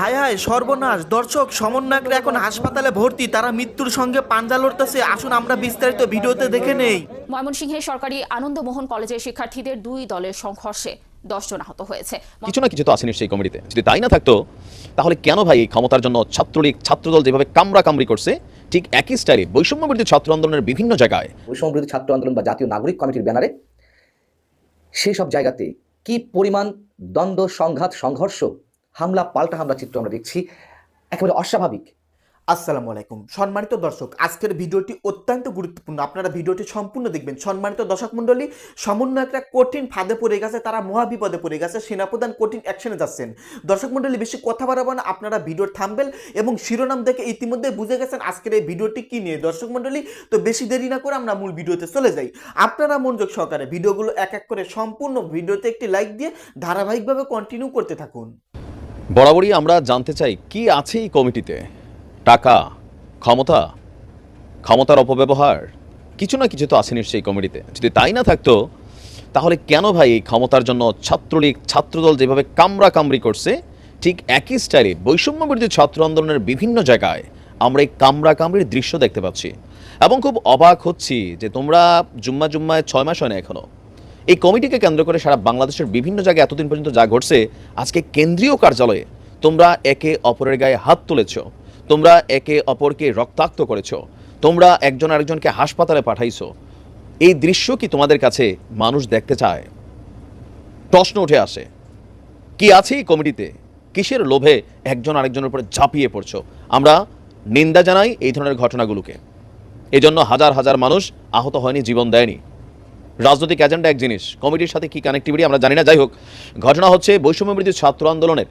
হায় হায় সর্বনাশ। দর্শক সমন্বয়করা এখন হাসপাতালে ভর্তি তারা মৃত্যুর সঙ্গে পাঞ্জা লড়তেছে। আসুন আমরা বিস্তারিত ভিডিওতে দেখে নেই। ময়মনসিংহের সরকারি আনন্দমোহন কলেজের শিক্ষার্থীদের দুই দলের সংঘর্ষে দশজন আহত হয়েছে। কিছু না কিছু তো আসেনি সেই কমিটিতে। যদি তাই না থাকতো তাহলে কেন ভাই এই ক্ষমতার জন্য ছাত্রলীগ ছাত্রদল যেভাবে কামড়া কামড়ি করছে ঠিক একই স্টাইলে বৈষম্যবর্তী ছাত্র আন্দোলনের বিভিন্ন জায়গায়? বৈষম্যবিরোধী ছাত্র আন্দোলন বা জাতীয় নাগরিক কমিটির ব্যানারে সেই সব জায়গাতে কি পরিমাণ দ্বন্দ্ব সংঘাত সংঘর্ষ হামলা, পাল্টা হামলা চিত্র আমরা দেখছি। একেবারে অস্বাভাবিক। আসসালামু আলাইকুম। সম্মানিত দর্শক, আজকের ভিডিওটি অত্যন্ত গুরুত্বপূর্ণ। আপনারা ভিডিওটি সম্পূর্ণ দেখবেন। সম্মানিত দর্শক মণ্ডলী, সমন্বয়করা কঠিন ফাঁদে পড়ে গেছে, তারা মহাবিপদে পড়ে গেছে, সেনাপ্রধান কঠিন অ্যাকশনে যাচ্ছেন। দর্শক মণ্ডলী, বেশি কথা বাড়াবো না, আপনারা ভিডিওর থামবেন এবং শিরোনাম দেখে ইতিমধ্যে বুঝে গেছেন আজকের এই ভিডিওটি কী নিয়ে। দর্শক মণ্ডলী, তো বেশি দেরি না করে আমরা মূল ভিডিওতে চলে যাই। আপনারা মনোযোগ সহকারে ভিডিওগুলো এক এক করে সম্পূর্ণ ভিডিওতে একটি লাইক দিয়ে ধারাবাহিকভাবে কন্টিনিউ করতে থাকুন। বরাবরই আমরা জানতে চাই, কি আছে এই কমিটিতে? টাকা, ক্ষমতা, ক্ষমতার অপব্যবহার? কিছু না কিছু তো আছে সেই কমিটিতে। যদি তাই না থাকতো, তাহলে কেন ভাই এই ক্ষমতার জন্য ছাত্রলীগ, ছাত্রদল যেভাবে কামড়া কামড়ি করছে, ঠিক একই স্টাইলে বৈষম্য বিরোধী ছাত্র আন্দোলনের বিভিন্ন জায়গায় আমরা এই কামরা কামড়ির দৃশ্য দেখতে পাচ্ছি। এবং খুব অবাক হচ্ছি যে তোমরা জুম্মা জুম্মায় ছয় মাস হয় না এখনও। এই কমিটিকে কেন্দ্র করে সারা বাংলাদেশের বিভিন্ন জায়গায় এতদিন পর্যন্ত যা ঘটছে, আজকে কেন্দ্রীয় কার্যালয়ে তোমরা একে অপরের গায়ে হাত তুলেছ, তোমরা একে অপরকে রক্তাক্ত করেছ, তোমরা একজন আরেকজনকে হাসপাতালে পাঠাইছো। এই দৃশ্য কি তোমাদের কাছে মানুষ দেখতে চায়? প্রশ্ন উঠে আসে, কি আছে এই কমিটিতে? কিসের লোভে একজন আরেকজনের উপরে ঝাঁপিয়ে পড়ছো? আমরা নিন্দা জানাই এই ধরনের ঘটনাগুলোকে। এজন্য হাজার হাজার মানুষ আহত হয়নি, জীবন দেয়নি। রাজনৈতিক এজেন্ডা এক জিনিস, কমিটির সাথে কি কানেক্টিভিটি আমরা জানি না। যাই হোক, ঘটনা হচ্ছে বৈষম্যবৃদ্ধি ছাত্র আন্দোলনের।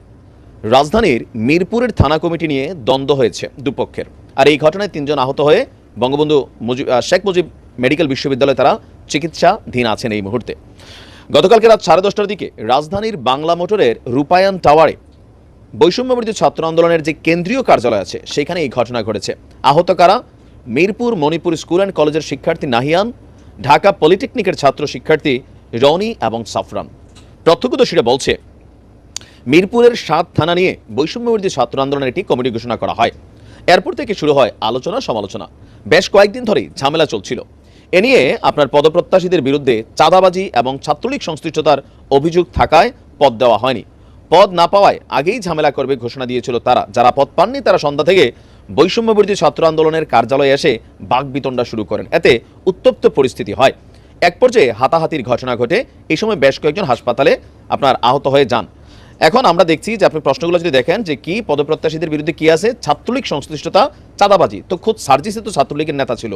রাজধানীর মিরপুরের থানা কমিটি নিয়ে দ্বন্দ্ব হয়েছে দুপক্ষের। আর এই ঘটনায় তিনজন আহত হয়ে বঙ্গবন্ধু মুজিব শেখ মুজিব মেডিকেল বিশ্ববিদ্যালয়ে তারা চিকিৎসাধীন আছেন এই মুহূর্তে। গতকালকে রাত সাড়ে দশটার দিকে রাজধানীর বাংলা মোটরের রূপায়ণ টাওয়ারে বৈষম্যবর্তী ছাত্র আন্দোলনের যে কেন্দ্রীয় কার্যালয় আছে, সেখানে এই ঘটনা ঘটেছে। আহত কারা? মিরপুর মণিপুর স্কুল অ্যান্ড কলেজের শিক্ষার্থী নাহিয়ান ঢাকা পলিটেকনিকের ছাত্র শিক্ষার্থী রনি এবং সাফরান। প্রত্যক্ষদর্শীরা বলছে, মিরপুরের সাত থানা নিয়ে বৈষম্যবর্তী ছাত্র আন্দোলনের একটি কমিটি ঘোষণা করা হয়। এরপর থেকে শুরু হয় আলোচনা সমালোচনা। বেশ কয়েকদিন ধরেই ঝামেলা চলছিল। এ নিয়ে আপনার পদপ্রত্যাশীদের বিরুদ্ধে চাঁদাবাজি এবং ছাত্রলীগ সংশ্লিষ্টতার অভিযোগ থাকায় পদ দেওয়া হয়নি। পদ না পাওয়ায় আগেই ঝামেলা করবে ঘোষণা দিয়েছিল তারা। যারা পদ পাননি তারা সন্ধ্যা থেকে বৈষম্যবর্তী ছাত্র আন্দোলনের কার্যালয়ে এসে বাগবিতণ্ডা শুরু করেন। এতে উত্তপ্ত পরিস্থিতি হয়। এক পর্যায়ে হাতাহাতির ঘটনা ঘটে। এই সময় বেশ কয়েকজন হাসপাতালে আপনার আহত হয়ে যান। এখন আমরা দেখছি যে আপনি প্রশ্নগুলো যদি দেখেন যে কি পদপ্রত্যাশীদের বিরুদ্ধে কি আছে, ছাত্রলীগ সংশ্লিষ্টতা চাঁদাবাজি। তো খুদ সার্জিসে তো ছাত্রলীগের নেতা ছিল।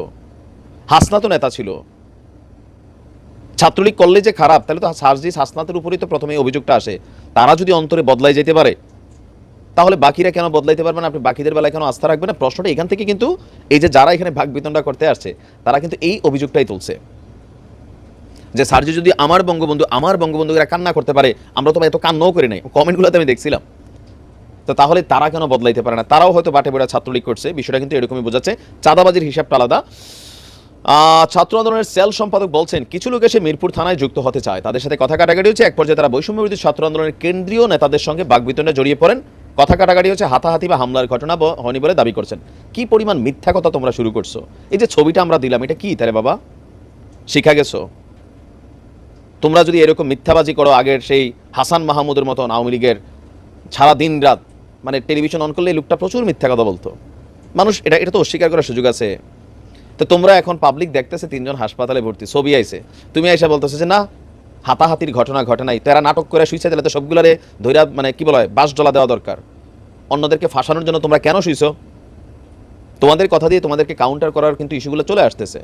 হাসনা তো নেতা ছিল। ছাত্রলীগ করলে যে খারাপ, তাহলে তো সার্জিস হাসনাতের উপরেই তো প্রথমে অভিযোগটা আসে। তারা যদি অন্তরে বদলাই যেতে পারে তাহলে বাকিরা কেন বদলাইতে পারবে না? আপনি বাকিদের বেলায় কেন আস্থা রাখবেন না? প্রশ্নটা এখান থেকে কিন্তু এই যে যারা এখানে ভাগ বিতণ্ডা করতে আসছে, তারা কিন্তু এই অভিযোগটাই তুলছে। যে সার্জি যদি আমার বঙ্গবন্ধু, আমার বঙ্গবন্ধুরা কান্না করতে পারে, আমরা তো এত কান্নাও করি নাই। কমেন্টগুলোতে আমি দেখছিলাম। তো তাহলে তারা কেন বদলাইতে পারে না? তারাও হয়তো বাটে বেড়া ছাত্রলীগ করছে, বিষয়টা কিন্তু এরকমই বোঝাচ্ছে। চাঁদাবাজির হিসাবটা আলাদা। ছাত্র আন্দোলনের সেল সম্পাদক বলছেন, কিছু লোক এসে মিরপুর থানায় যুক্ত হতে চায়। তাদের সাথে কথা কাটাকাটি হচ্ছে। এক পর্যায়ে তারা বৈষম্যবিরোধী ছাত্র আন্দোলনের কেন্দ্রীয় নেতাদের সঙ্গে বাগবিতণ্ডে জড়িয়ে পড়েন। কথা কাটাকাটি হচ্ছে, হাতাহাতি বা হামলার ঘটনা হয়নি বলে দাবি করছেন। কি পরিমাণ মিথ্যা কথা তোমরা শুরু করছ? এই যে ছবিটা আমরা দিলাম, এটা কি তারে বাবা? শিখা গেছো? তোমরা যদি এরকম মিথ্যাবাজি করো, আগের সেই হাসান মাহমুদের মতন আওয়ামী লীগের সারা দিন রাত মানে টেলিভিশন অন করলে লোকটা প্রচুর মিথ্যা কথা বলতো। মানুষ এটা এটা তো অস্বীকার করার সুযোগ আছে। তো তোমরা এখন পাবলিক দেখতেছে, তিনজন হাসপাতালে ভর্তি, ছবি আইছে। তুমি এসে বলতেছো যে, না হাতাহাতির ঘটনা ঘটে নাই। তারা নাটক করে শুইছে, তাহলে তো সবগুলারে ধৈরা মানে কি বলা হয় বাস ডলা দেওয়া দরকার। অন্যদেরকে ফাঁসানোর জন্য তোমরা কেন শুইছো? তোমাদের কথা দিয়ে তোমাদেরকে কাউন্টার করার কিন্তু ইস্যুগুলো চলে আসতেছে।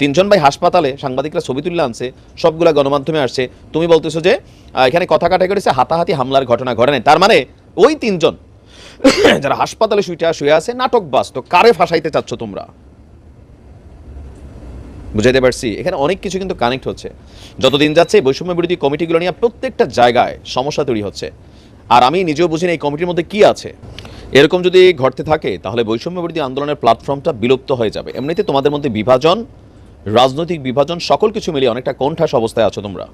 তিনজন ভাই হাসপাতালে সাংবাদিকরা ছবি তুলে আনছে, সবগুলা গণমাধ্যমে আসছে। তুমি বলতেছো যে এখানে কথা কাটা করেছে হাতাহাতি হামলার ঘটনা ঘটে নাই। তার মানে ওই তিনজন যারা হাসপাতালে শুইটা, শুয়ে আছে নাটক বাস তো কারে ফাঁসাইতে চাচ্ছ তোমরা? বুঝাইতে পারছি? এখানে অনেক কিছু কিন্তু কানেক্ট হচ্ছে। যতদিন যাচ্ছে বৈষম্য বিরোধী কমিটিগুলো নিয়ে প্রত্যেকটা জায়গায় সমস্যা তৈরি হচ্ছে। আর আমি নিজেও বুঝি না এই কমিটির মধ্যে কি আছে। এরকম যদি ঘটতে থাকে, তাহলে বৈষম্য বিরোধী আন্দোলনের প্ল্যাটফর্মটা বিলুপ্ত হয়ে যাবে। এমনিতে তোমাদের মধ্যে বিভাজন, রাজনৈতিক বিভাজন, সকল কিছু মিলিয়ে অনেকটা কোণঠাস অবস্থায় আছো তোমরা।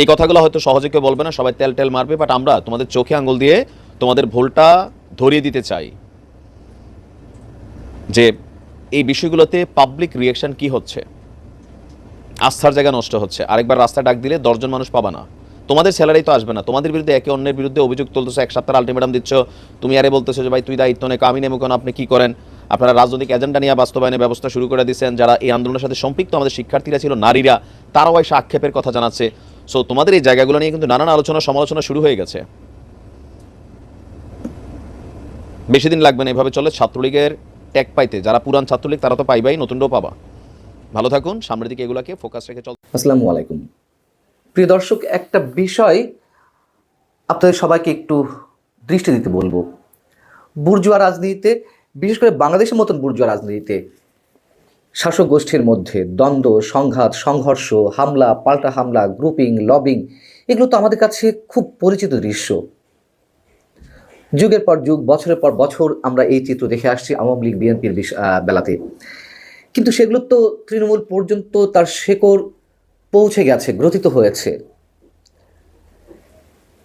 এই কথাগুলো হয়তো সহজে কেউ বলবে না, সবাই তেল টেল মারবে বাট আমরা তোমাদের চোখে আঙুল দিয়ে তোমাদের ভুলটা ধরিয়ে দিতে চাই। যে এই বিষয়গুলোতে পাবলিক রিয়াকশন কি হচ্ছে? আস্থার জায়গা নষ্ট হচ্ছে। আরেকবার রাস্তা ডাক দিলে দশজন মানুষ পাবা না। তোমাদের স্যালারি তো আসবে না। তোমাদের বিরুদ্ধে একে অন্যের বিরুদ্ধে অভিযোগ তুলতেছো, এক সপ্তাহ আলটিমেটাম দিচ্ছ। তুমি আরে বলতেছো যে, ভাই, তুই দায়িত্ব নেই আমি নেব কেন আপনি কি করেন? আপনারা রাজনৈতিক এজেন্ডা নিয়ে বাস্তবায়নের ব্যবস্থা শুরু করে দিয়েছেন। যারা এই আন্দোলনের সাথে সম্পৃক্ত আমাদের শিক্ষার্থীরা ছিল, নারীরা, তারাও এসে আক্ষেপের কথা জানাচ্ছে। সো তোমাদের এই জায়গাগুলো নিয়ে কিন্তু নানান আলোচনা, সমালোচনা শুরু হয়ে গেছে। বেশি দিন লাগবে না এভাবে চলে। ছাত্রলীগের ট্যাগ পাইতে। যারা পুরান ছাত্রলীগ, তারা তো পাইবাই, নতুনটাও পাবা। ভালো থাকুন, সামনের দিকে এগুলাকে ফোকাস রেখে চল আসসালামু আলাইকুম। প্রিয় দর্শক, একটা বিষয় আপনাদের সবাইকে একটু দৃষ্টি দিতে বলব। বুর্জুয়া রাজনীতিতে, বিশেষ করে বাংলাদেশের মতন বুর্জুয়া রাজনীতিতে, শাসক গোষ্ঠীর মধ্যে দ্বন্দ্ব, সংঘাত, সংঘর্ষ, হামলা, পাল্টা হামলা গ্রুপিং লবিং এগুলো তো আমাদের কাছে খুব পরিচিত দৃশ্য। যুগের পর যুগ, বছরের পর বছর আমরা এই চিত্র দেখে আসছি আওয়ামী লীগ, বিএনপির বেলাতে। কিন্তু সেগুলো তো তৃণমূল পর্যন্ত তার শেকড় পৌঁছে গেছে, গ্রথিত হয়েছে।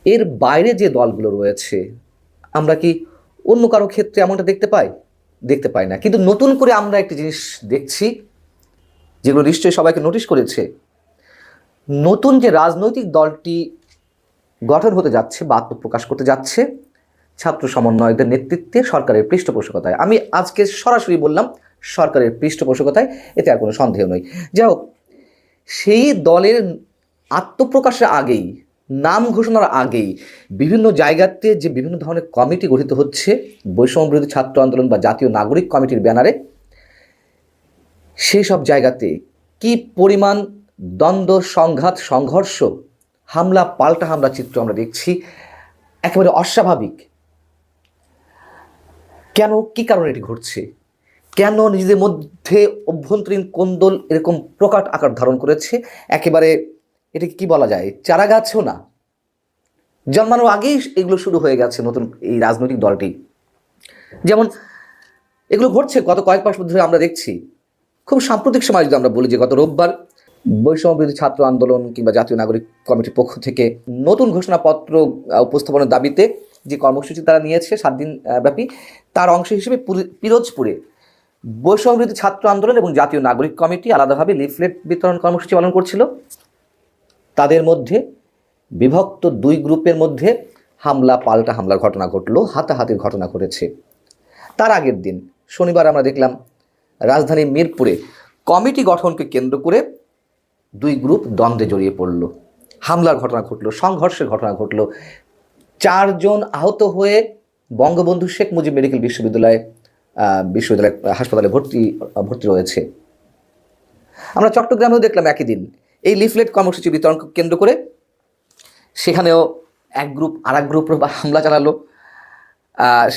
এর বাইরে যে দলগুলো রয়েছে, আমরা কি অন্য কারও ক্ষেত্রে এমনটা দেখতে পাই? দেখতে পাই না। কিন্তু নতুন করে আমরা একটি জিনিস দেখছি, যেগুলো নিশ্চয়ই সবাইকে নোটিশ করেছে। নতুন যে রাজনৈতিক দলটি গঠন হতে যাচ্ছে বা আত্মপ্রকাশ করতে যাচ্ছে, ছাত্র সমন্বয়কদের নেতৃত্বে সরকারের পৃষ্ঠপোষকতায়। আমি আজকে সরাসরি বললাম সরকারের পৃষ্ঠপোষকতায়, এতে আর কোনো সন্দেহ নয় যাই হোক, সেই দলের আত্মপ্রকাশের আগেই, নাম ঘোষণার আগেই বিভিন্ন জায়গাতে যে বিভিন্ন ধরনের কমিটি গঠিত হচ্ছে, বৈষম্য বিরোধী ছাত্র আন্দোলন বা জাতীয় নাগরিক কমিটির ব্যানারে, সেই সব জায়গাতে কি পরিমাণ দ্বন্দ্ব, সংঘাত, সংঘর্ষ, হামলা, পাল্টা হামলা চিত্র আমরা দেখছি, একেবারে অস্বাভাবিক। কেন, কি কারণে এটি ঘটছে? কেন নিজেদের মধ্যে অভ্যন্তরীণ কোন্দল এরকম প্রকাট আকার ধারণ করেছে? একেবারে এটাকে কি বলা যায়? চারা গাছও না। জন্মানোর আগেই এগুলো শুরু হয়ে গেছে নতুন এই রাজনৈতিক দলটি। যেমন এগুলো ঘটছে গত কয়েক মাস ধরে আমরা দেখছি। খুব সাম্প্রতিক সময় যদি আমরা বলি যে গত রোববার বৈষম্য বিরোধী ছাত্র আন্দোলন কিংবা জাতীয় নাগরিক কমিটির পক্ষ থেকে নতুন ঘোষণাপত্র উপস্থাপনের দাবিতে যে কর্মসূচি তারা নিয়েছে সাত দিন ব্যাপী, তার অংশ হিসেবে পিরোজপুরে বৈষম্য ছাত্র আন্দোলন এবং জাতীয় নাগরিক কমিটি আলাদাভাবে লিফলেট বিতরণ কর্মসূচি পালন করছিল। তাদের মধ্যে বিভক্ত দুই গ্রুপের মধ্যে হামলা, পাল্টা হামলার ঘটনা ঘটলো, হাতাহাতির ঘটনা ঘটেছে। তার আগের দিন শনিবার আমরা দেখলাম রাজধানী মিরপুরে কমিটি গঠনকে কেন্দ্র করে দুই গ্রুপ দ্বন্দ্বে জড়িয়ে পড়ল। হামলার ঘটনা ঘটলো, সংঘর্ষের ঘটনা ঘটলো। চারজন আহত হয়ে বঙ্গবন্ধু শেখ মুজিব মেডিকেল বিশ্ববিদ্যালয়ে বিশ্ববিদ্যালয় হাসপাতালে ভর্তি ভর্তি রয়েছে। আমরা চট্টগ্রামেও দেখলাম একই দিন। এই লিফলেট কর্মসূচি বিতরণ কেন্দ্র করে সেখানেও এক গ্রুপ আর এক গ্রুপ হামলা চালালো।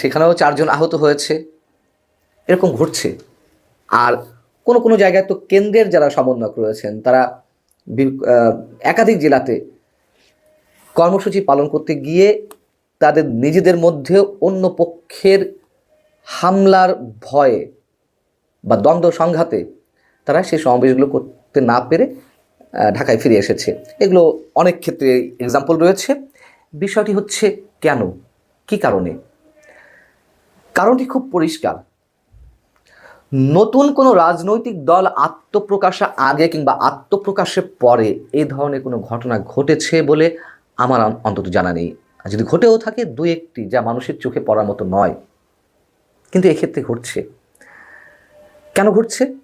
সেখানেও চারজন আহত হয়েছে। এরকম ঘটছে। আর কোনো কোনো জায়গায় তো কেন্দ্রের যারা সমন্বয়ক রয়েছেন, তারা একাধিক জেলাতে কর্মসূচি পালন করতে গিয়ে তাদের নিজেদের মধ্যে অন্য পক্ষের হামলার ভয়ে বা দ্বন্দ্ব সংঘাতে তারা সেই সমাবেশগুলো করতে না পেরে ঢাকায় ফিরে এসেছে। এগুলো অনেক ক্ষেত্রে এক্সাম্পল রয়েছে। বিষয়টি হচ্ছে কেন? কি কারণে? কারণটি খুব পরিষ্কার। নতুন কোনো রাজনৈতিক দল আত্মপ্রকাশে আগে কিংবা আত্মপ্রকাশে পরে এই ধরনের কোনো ঘটনা ঘটেছে বলে আমার অন্তত জানা নেই। আর যদি ঘটেও থাকে দু একটি যা মানুষের চোখে পড়ার মতো নয়। কিন্তু এক্ষেত্রে ঘটছে। কেন ঘটছে?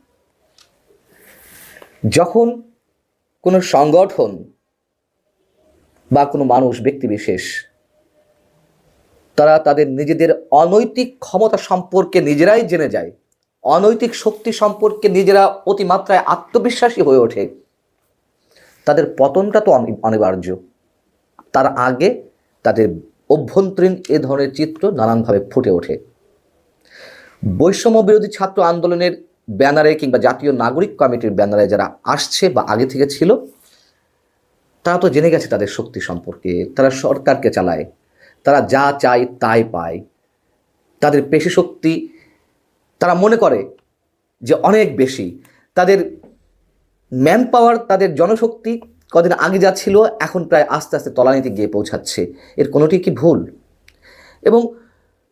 যখন কোনো সংগঠন বা কোনো মানুষ ব্যক্তিবিশেষ তারা তাদের নিজেদের অনৈতিক ক্ষমতা সম্পর্কে নিজেরাই জেনে যায়, অনৈতিক শক্তি সম্পর্কে নিজেরা অতিমাত্রায় আত্মবিশ্বাসী হয়ে ওঠে, তাদের পতনটা তো অনি- অনিবার্য। তার আগে তাদের অভ্যন্তরীণ এ ধরনের চিত্র নানানভাবে ফুটে ওঠে। বৈষম্য বিরোধী ছাত্র আন্দোলনের ব্যানারে কিংবা জাতীয় নাগরিক কমিটির ব্যানারে যারা আসছে বা আগে থেকে ছিল, তারা তো জেনে গেছে তাদের শক্তি সম্পর্কে। তারা সরকারকে চালায়, তারা যা চায় তাই পায়। তাদের পেশি শক্তি, তারা মনে করে যে অনেক বেশি। তাদের ম্যান পাওয়ার তাদের জনশক্তি কদিন আগে যা ছিল, এখন প্রায় আস্তে আস্তে তলানিতে গিয়ে পৌঁছাচ্ছে। এর কোনোটি কি ভুল? এবং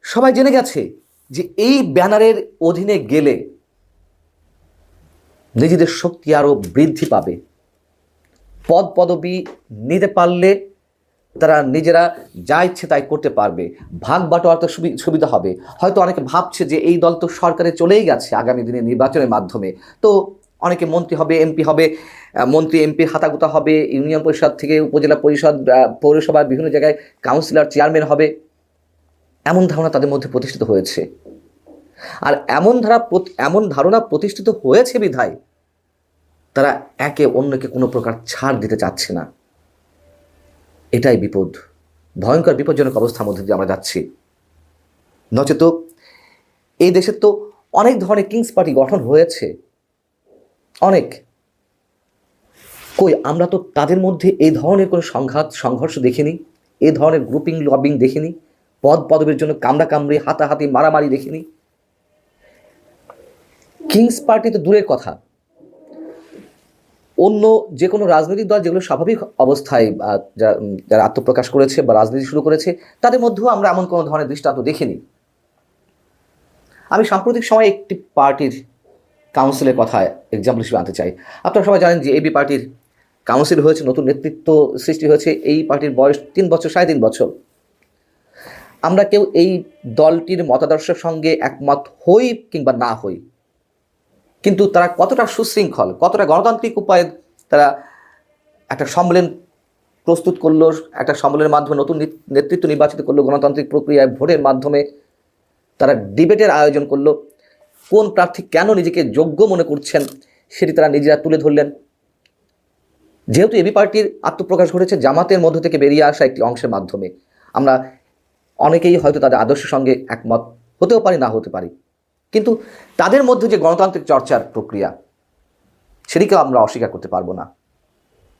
সবাই জেনে গেছে যে এই ব্যানারের অধীনে গেলে নিজেদের শক্তি আরও বৃদ্ধি পাবে। পদ পদবি নিতে পারলে তারা নিজেরা যা ইচ্ছে তাই করতে পারবে। ভাগ বাটোয়ার তো সুবি- সুবিধা হবে। হয়তো অনেকে ভাবছে যে এই দল তো সরকারে চলেই গেছে আগামী দিনে নির্বাচনের মাধ্যমে। তো অনেকে মন্ত্রী হবে, এমপি হবে মন্ত্রী, এমপির হাতাগুতা হবে, ইউনিয়ন পরিষদ থেকে উপজেলা পরিষদ পৌরসভার বিভিন্ন জায়গায় কাউন্সিলর, চেয়ারম্যান হবে। এমন ধারণা তাদের মধ্যে প্রতিষ্ঠিত হয়েছে। আর এমন ধারা এমন ধারণা প্রতিষ্ঠিত হয়েছে বিধায় তারা একে অন্যকে কোনো প্রকার ছাড় দিতে চাচ্ছে না। এটাই বিপদ, ভয়ঙ্কর বিপজ্জনক অবস্থার মধ্যে দিয়ে আমরা যাচ্ছি। নচেত এই দেশের তো অনেক ধরনের কিংস পার্টি গঠন হয়েছে। অনেক। কই, আমরা তো তাদের মধ্যে এই ধরনের কোনো সংঘাত, সংঘর্ষ দেখিনি এই ধরনের গ্রুপিং লবিং দেখিনি। পদ পদবীর জন্য কামড়া কামড়ি, হাতাহাতি, মারামারি দেখিনি। কিংস পার্টি তো দূরের কথা। অন্য যে কোনো রাজনৈতিক দল যেগুলো স্বাভাবিক অবস্থায় যারা আত্মপ্রকাশ করেছে বা রাজনীতি শুরু করেছে, তাদের মধ্যেও আমরা এমন কোনো ধরনের দৃষ্টান্ত দেখিনি। আমি সাম্প্রতিক সময়ে একটি পার্টির কাউন্সিলের কথা এক্সাম্পল হিসেবে আনতে চাই। আপনারা সবাই জানেন যে এবি পার্টির কাউন্সিল হয়েছে, নতুন নেতৃত্ব সৃষ্টি হয়েছে। এই পার্টির বয়স তিন বছর, সাড়ে তিন বছর। আমরা কেউ এই দলটির মতাদর্শের সঙ্গে একমত হই কিংবা না হই। কিন্তু তারা কতটা সুশৃঙ্খল, কতটা গণতান্ত্রিক উপায়ে তারা একটা সম্মেলন প্রস্তুত করল, একটা সম্মেলনের মাধ্যমে নতুন নেতৃত্ব নির্বাচিত করল, গণতান্ত্রিক প্রক্রিয়ায় ভোটের মাধ্যমে তারা ডিবেটের আয়োজন করল। কোন প্রার্থী কেন নিজেকে যোগ্য মনে করছেন সেটি তারা নিজেরা তুলে ধরলেন। যেহেতু এবি পার্টির আত্মপ্রকাশ ঘটেছে জামাতের মধ্য থেকে বেরিয়ে আসা একটি অংশের মাধ্যমে। আমরা অনেকেই হয়তো তাদের আদর্শের সঙ্গে একমত হতেও পারি, না হতে পারি। কিন্তু তাদের মধ্যে যে গণতান্ত্রিক চর্চার প্রক্রিয়া সেটিকেও আমরা অস্বীকার করতে পারব না।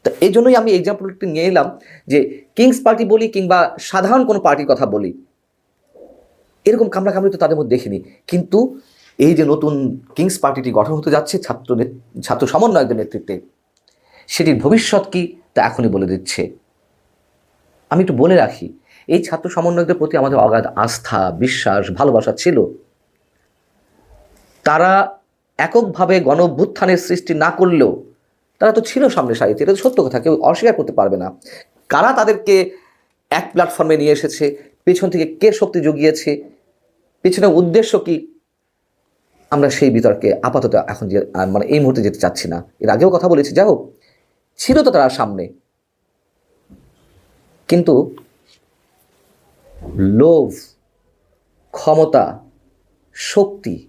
তো এই জন্যই আমি এক্সাম্পলটি নিয়ে এলাম যে কিংস পার্টি বলি কিংবা সাধারণ কোনো পার্টির কথা বলি, এরকম কামড়াকামড়ি তো তাদের মধ্যে দেখিনি। কিন্তু এই যে নতুন কিংস পার্টিটি গঠন হতে যাচ্ছে, ছাত্র ছাত্র সমন্বয়কদের নেতৃত্বে, সেটির ভবিষ্যৎ কি তা এখনই বলে দিচ্ছে। আমি একটু বলে রাখি এই ছাত্র সমন্বয়কদের প্রতি আমাদের অগাধ আস্থা, বিশ্বাস, ভালোবাসা ছিল। তারা এককভাবে গণ সৃষ্টি না করলেও তারা তো ছিল সামনে সারিতে, এটা সত্য কথা, কেউ অস্বীকার করতে পারবে না। কারা তাদেরকে এক প্ল্যাটফর্মে নিয়ে এসেছে? পেছন থেকে কে শক্তি জুগিয়েছে? পেছনের উদ্দেশ্য কি? আমরা সেই বিতর্কে আপাতত এখন যে মানে এই মুহূর্তে যেতে চাচ্ছি না। এর আগেও কথা বলেছি, যাই হোক, ছিল তো তারা সামনে। কিন্তু লোভ, ক্ষমতা, শক্তি,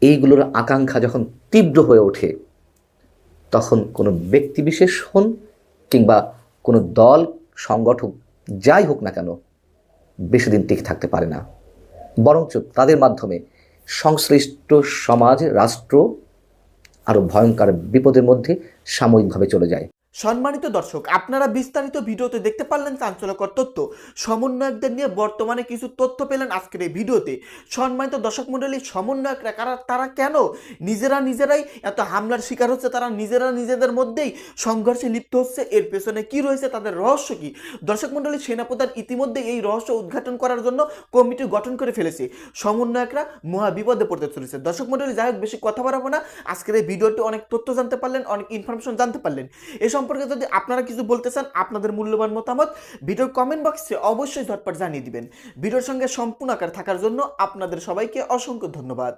এইগুলোর আকাঙ্ক্ষা যখন তীব্র হয়ে ওঠে, তখন কোনো ব্যক্তি বিশেষ হন কিংবা কোনো দল, সংগঠক যাই হোক না কেন, বেশি দিন টিকে থাকতে পারে না। বরঞ্চ তাদের মাধ্যমে সংশ্লিষ্ট সমাজ, রাষ্ট্র আরও ভয়ঙ্কর বিপদের মধ্যে সাময়িকভাবে চলে যায়। সম্মানিত দর্শক, আপনারা বিস্তারিত ভিডিওতে দেখতে পারলেন চাঞ্চল্যকর তথ্য। সমন্বয়কদের নিয়ে বর্তমানে কিছু তথ্য পেলেন আজকের এই ভিডিওতে। সম্মানিত দর্শক মণ্ডলী, সমন্বয়করা কারা, তারা কেন? নিজেরা নিজেরাই এত হামলার শিকার হচ্ছে, তারা নিজেরা নিজেদের মধ্যেই সংঘর্ষে লিপ্ত হচ্ছে, এর পেছনে কি রয়েছে, তাদের রহস্য কি? দর্শক মণ্ডলী, সেনাপ্রধান ইতিমধ্যে এই রহস্য উদ্ঘাটন করার জন্য কমিটি গঠন করে ফেলেছে। সমন্বয়করা মহা বিপদে পড়তে চলেছে। দর্শক মণ্ডলী, যাই হোক, বেশি কথা বাড়াবো না। আজকের এই ভিডিওটি অনেক তথ্য জানতে পারলেন, অনেক ইনফরমেশন জানতে পারলেন। এই সম্পর্কে যদি আপনারা কিছু বলতে চান, আপনাদের মূল্যবান মতামত ভিডিওর কমেন্ট বক্সে অবশ্যই ঝটপট জানিয়ে দিবেন। ভিডিওর সঙ্গে সম্পূর্ণ আকার থাকার জন্য আপনাদের সবাইকে অসংখ্য ধন্যবাদ।